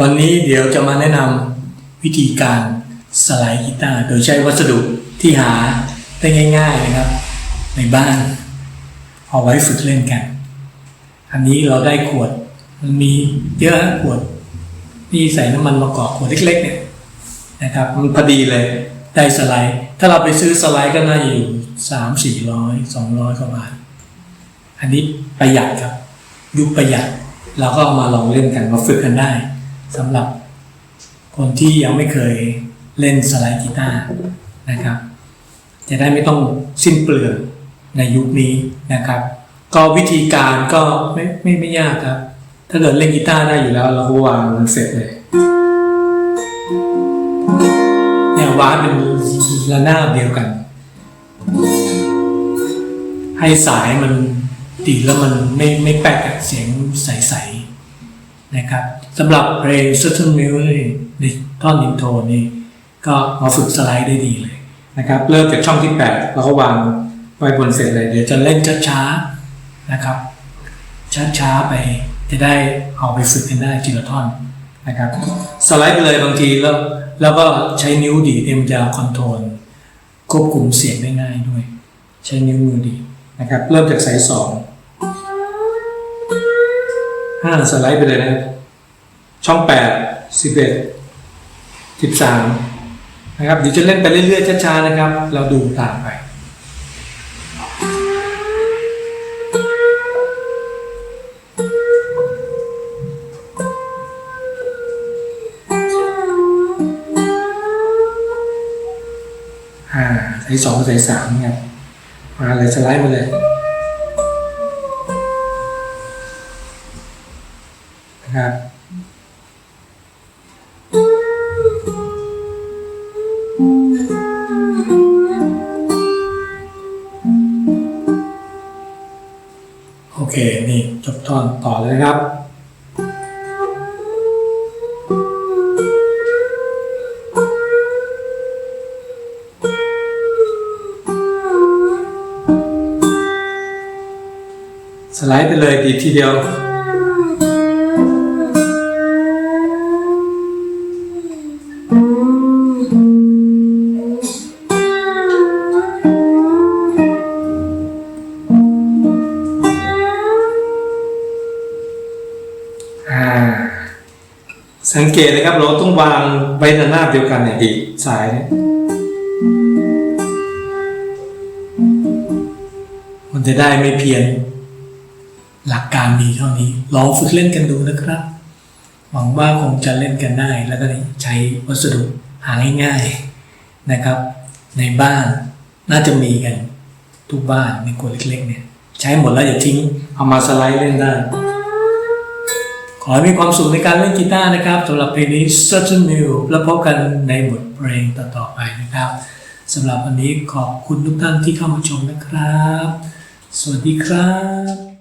วันนี้เดี๋ยวจะมาแนะนำวิธีการสไลด์กีตาร์โดยใช้วัสดุที่หาได้ง่าย ๆนะครับ ในบ้านเอาไว้ฝึกเล่นกัน อันนี้เราได้ขวดมันมีเยอะขวดที่ใส่น้ำมันมะกอกขวดเล็ก ๆ เนี่ยนะครับมันพอดีเลยได้สไลด์ ถ้าเราไปซื้อสไลด์ก็น่าจะอยู่สามสี่ร้อยสองร้อยกว่าบาทอันนี้ประหยัดครับ ยุคประหยัด เราก็มาลองเล่นกันมาฝึกกันได้สำหรับคนที่ยังไม่เคยเล่นสไลด์กีตาร์นะครับ จะได้ไม่ต้องสิ้นเปลืองในยุคนี้นะครับ ก็วิธีการก็ไม่ไม่ไม่ยากครับ ถ้าเกิดเล่นกีตาร์ได้อยู่แล้ว เราก็วางมันเสร็จเลยเนี่ยวางเป็นระนาบเดียวกัน ให้สายมัน ดีแล้วมันไม่ไม่แปลกกับเสียงใสๆนะครับสำหรับเพลง Certain m u s i ในท่อนอินโทรนี่ก็มาฝึกสไลด์ได้ดีเลยนะครับ เริ่มจากช่องที่8เราก็วางไว้บนเสร็จเลย เดี๋ยวจะเล่นช้าๆนะครับ ช้าๆไปจะได้เอาไปฝึกกันได้ทีละท่อนนะครับสไลด์ไปเลยบางทีแล้วแล้วก็ใช้นิ้วดีเนี่ยมันจะคอนโทรลควบคุมเสียงได้ง่ายด้วย ใช้นิ้วมือดีนะครับ เริ่มจากสายสอง ห้าสไลด์ไปเลยนะครับ ช่องแปดสิบเอ็ดสิบสามนะครับเดี๋ยวจะเล่นไปเรื่อยๆช้าๆนะครับ เราดูตามไปอ่าสายสองสายสามเนี่ยมาเลยสไลด์มาเลย ครับ โอเค นี่จบท่อนต่อเลยครับสไลด์ไปเลยดีทีเดียว สังเกตนะครับเราต้องวางไว้ระนาเดียวกันเนี่ยดีดสายเนี่ยมันจะได้ไม่เพี้ยนหลักการมีเท่านี้ลองฝึกเล่นกันดูนะครับ หวังว่าคงจะเล่นกันได้ แล้วก็ใช้วัสดุหาง่ายๆนะครับ ในบ้านน่าจะมีกันทุกบ้านในกวเล็กๆเนี่ย ใช้หมดแล้วอย่าทิ้งเอามาสไลด์เล่นได้ ขอให้มีความสุขในการเล่นกีตาร์นะครับสำหรับเพลงนี้ Certain New แล้วพบกันในบทเพลงต่อๆไปนะครับสำหรับวันนี้ขอบคุณทุกท่านที่เข้ามาชมนะครับ สวัสดีครับ